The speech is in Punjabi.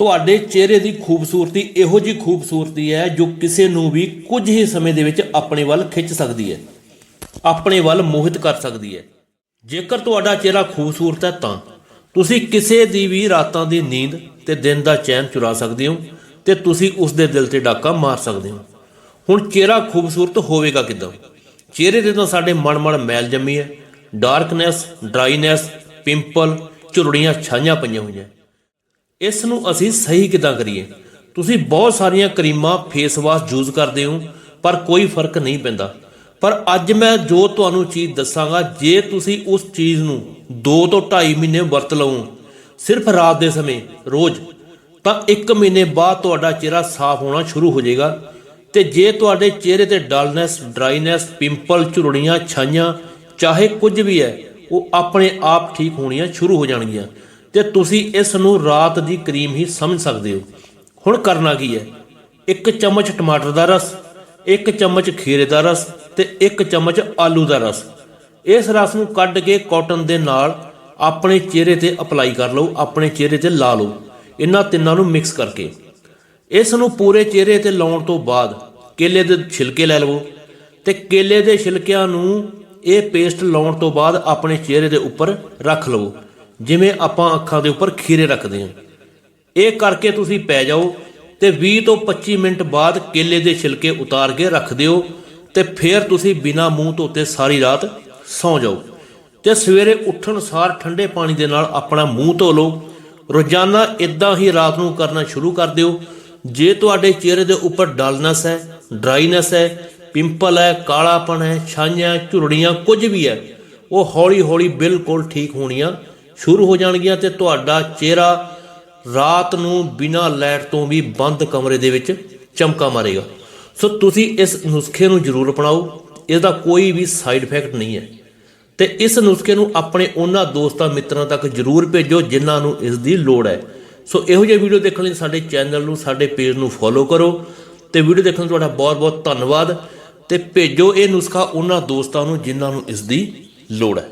ਤੁਹਾਡੇ ਚਿਹਰੇ ਦੀ ਖੂਬਸੂਰਤੀ ਇਹੋ ਜੀ ਖੂਬਸੂਰਤੀ ਹੈ ਜੋ ਕਿਸੇ ਨੂੰ ਵੀ ਕੁਝ ਹੀ ਸਮੇਂ ਦੇ ਵਿੱਚ ਆਪਣੇ ਵੱਲ ਖਿੱਚ ਸਕਦੀ ਹੈ। ਆਪਣੇ ਵੱਲ ਮੋਹਿਤ ਕਰ ਸਕਦੀ ਹੈ। ਜੇਕਰ ਤੁਹਾਡਾ ਚਿਹਰਾ ਖੂਬਸੂਰਤ ਹੈ ਤਾਂ ਤੁਸੀਂ ਕਿਸੇ ਦੀ ਵੀ ਰਾਤਾਂ ਦੀ ਨੀਂਦ ਤੇ ਦਿਨ ਦਾ ਚੈਨ ਚੁਰਾ ਸਕਦੇ ਹੋ ਤੇ ਤੁਸੀਂ ਉਸ ਦੇ ਦਿਲ ਤੇ ਡਾਕਾ ਮਾਰ ਸਕਦੇ ਹੋ। ਹੁਣ ਚਿਹਰਾ ਖੂਬਸੂਰਤ ਹੋਵੇਗਾ ਕਿਦਾਂ? ਚਿਹਰੇ ਤੇ ਤਾਂ ਸਾਡੇ ਮਨ-ਮਨ ਮੈਲ ਜੰਮੀ ਹੈ। ਡਾਰਕਨੈਸ, ਡਰਾਈਨੈਸ, ਪਿੰਪਲ, ਝੁਰੜੀਆਂ ਛਾਈਆਂ ਪਈਆਂ ਹੋਈਆਂ। ਇਸ ਨੂੰ ਅਸੀਂ ਸਹੀ ਕਿਦਾਂ ਕਰੀਏ? ਤੁਸੀਂ ਬਹੁਤ ਸਾਰੀਆਂ ਕਰੀਮਾਂ ਫੇਸ ਵਾਸ਼ ਯੂਜ਼ ਕਰਦੇ ਹੋ, ਪਰ ਕੋਈ ਫ਼ਰਕ ਨਹੀਂ ਪੈਂਦਾ। ਪਰ ਅੱਜ ਮੈਂ ਜੋ ਤੁਹਾਨੂੰ ਚੀਜ਼ ਦੱਸਾਂਗਾ, ਜੇ ਤੁਸੀਂ ਉਸ ਚੀਜ਼ ਨੂੰ 2 ਤੋਂ 2.5 ਮਹੀਨੇ ਵਰਤ ਲਓ ਸਿਰਫ ਰਾਤ ਦੇ ਸਮੇਂ, ਰੋਜ਼, ਤਾਂ 1 ਮਹੀਨੇ ਬਾਅਦ ਤੁਹਾਡਾ ਚਿਹਰਾ ਸਾਫ਼ ਹੋਣਾ ਸ਼ੁਰੂ ਹੋ ਜਾਏਗਾ। ਤੇ ਜੇ ਤੁਹਾਡੇ ਚਿਹਰੇ ਤੇ ਡਲਨੈਸ, ਡਰਾਈਨੈਸ, ਪਿੰਪਲ, ਝੁਰੜੀਆਂ, ਛਾਈਆਂ, ਚਾਹੇ ਕੁਝ ਵੀ ਹੈ, ਉਹ ਆਪਣੇ ਆਪ ਠੀਕ ਹੋਣੀਆਂ ਸ਼ੁਰੂ ਹੋ ਜਾਣਗੀਆਂ। ਤੇ ਤੁਸੀਂ ਇਸ ਨੂੰ ਰਾਤ ਦੀ ਕਰੀਮ ਹੀ ਸਮਝ ਸਕਦੇ ਹੋ। ਹੁਣ ਕਰਨਾ ਕੀ ਹੈ? ਇੱਕ ਚਮਚ ਟਮਾਟਰ ਦਾ ਰਸ, ਇੱਕ ਚਮਚ ਖੀਰੇ ਦਾ ਰਸ ਤੇ ਇੱਕ ਚਮਚ ਆਲੂ ਦਾ ਰਸ। ਇਸ ਰਸ ਨੂੰ ਕੱਢ ਕੇ ਕਾਟਨ ਦੇ ਨਾਲ ਆਪਣੇ ਚਿਹਰੇ ਤੇ ਅਪਲਾਈ ਕਰ ਲਓ, ਆਪਣੇ ਚਿਹਰੇ ਤੇ ਲਾ ਲਓ। ਇਹਨਾਂ ਤਿੰਨਾਂ ਨੂੰ ਮਿਕਸ ਕਰਕੇ। ਇਸ ਨੂੰ ਪੂਰੇ ਚਿਹਰੇ ਤੇ ਲਾਉਣ ਤੋਂ ਬਾਅਦ ਕੇਲੇ ਦੇ ਛਿਲਕੇ ਲੈ ਲਵੋ ਤੇ ਕੇਲੇ ਦੇ ਛਿਲਕਿਆਂ ਨੂੰ ਇਹ ਪੇਸਟ ਲਾਉਣ ਤੋਂ ਬਾਅਦ ਆਪਣੇ ਚਿਹਰੇ ਦੇ ਉੱਪਰ ਰੱਖ ਲਵੋ। ਜਿਵੇਂ ਆਪਾਂ ਅੱਖਾਂ ਦੇ ਉੱਪਰ ਖੀਰੇ ਰੱਖਦੇ ਹਾਂ। ਇਹ ਕਰਕੇ ਤੁਸੀਂ ਪੈ ਜਾਓ ਤੇ 20 ਤੋਂ 25 ਮਿੰਟ ਬਾਅਦ ਕੇਲੇ ਦੇ ਛਿਲਕੇ ਉਤਾਰ ਕੇ ਰੱਖ ਦਿਓ ਤੇ ਫਿਰ ਤੁਸੀਂ ਬਿਨਾ ਮੂੰਹ ਧੋਤੇ ਸਾਰੀ ਰਾਤ ਸੌਂ ਜਾਓ। ਤੇ ਸਵੇਰੇ ਉੱਠਣ ਸਾਰ ਠੰਡੇ ਪਾਣੀ ਦੇ ਨਾਲ ਆਪਣਾ ਮੂੰਹ ਧੋ ਲਓ। ਰੋਜ਼ਾਨਾ ਇਦਾਂ ਹੀ ਰਾਤ ਨੂੰ ਕਰਨਾ ਸ਼ੁਰੂ ਕਰ ਦਿਓ। ਜੇ ਤੁਹਾਡੇ ਚਿਹਰੇ ਦੇ ਉੱਪਰ ਡਲਨੈਸ ਹੈ, ਡਰਾਈਨੈਸ ਹੈ, ਪਿੰਪਲ ਹੈ ਕਾਲਾਪਣ ਹੈ, ਛਾਈਆਂ, ਝੁਰੜੀਆਂ ਕੁਝ ਵੀ ਹੈ, ਉਹ ਹੌਲੀ ਹੌਲੀ ਬਿਲਕੁਲ ਠੀਕ ਹੋਣੀਆਂ। ਸ਼ੁਰੂ ਹੋ ਜਾਣਗੀਆਂ ਤੇ ਤੁਹਾਡਾ ਚਿਹਰਾ ਰਾਤ ਨੂੰ ਬਿਨਾਂ ਲਾਈਟ ਤੋਂ ਵੀ ਬੰਦ ਕਮਰੇ ਦੇ ਵਿੱਚ ਚਮਕਾ ਮਾਰੇਗਾ। ਸੋ ਤੁਸੀਂ ਇਸ ਨੁਸਖੇ ਨੂੰ ਜ਼ਰੂਰ ਅਪਣਾਓ। ਇਸ ਦਾ ਕੋਈ ਵੀ ਸਾਈਡ ਇਫੈਕਟ ਨਹੀਂ ਹੈ। ਤੇ ਇਸ ਨੁਸਖੇ ਨੂੰ ਆਪਣੇ ਉਹਨਾਂ ਦੋਸਤਾਂ ਮਿੱਤਰਾਂ ਤੱਕ ਜ਼ਰੂਰ ਭੇਜੋ ਜਿਨ੍ਹਾਂ ਨੂੰ ਇਸ ਦੀ ਲੋੜ ਹੈ। ਸੋ ਇਹੋ ਜਿਹੇ ਵੀਡੀਓ ਦੇਖਣ ਲਈ ਸਾਡੇ ਚੈਨਲ ਨੂੰ, ਸਾਡੇ ਪੇਜ ਨੂੰ ਫੋਲੋ ਕਰੋ ਤੇ ਵੀਡੀਓ ਦੇਖਣ ਲਈ ਤੁਹਾਡਾ ਬਹੁਤ-ਬਹੁਤ ਧੰਨਵਾਦ ਤੇ ਭੇਜੋ ਇਹ ਨੁਸਖਾ ਉਹਨਾਂ ਦੋਸਤਾਂ ਨੂੰ ਜਿਨ੍ਹਾਂ ਨੂੰ ਇਸ ਦੀ ਲੋੜ ਹੈ।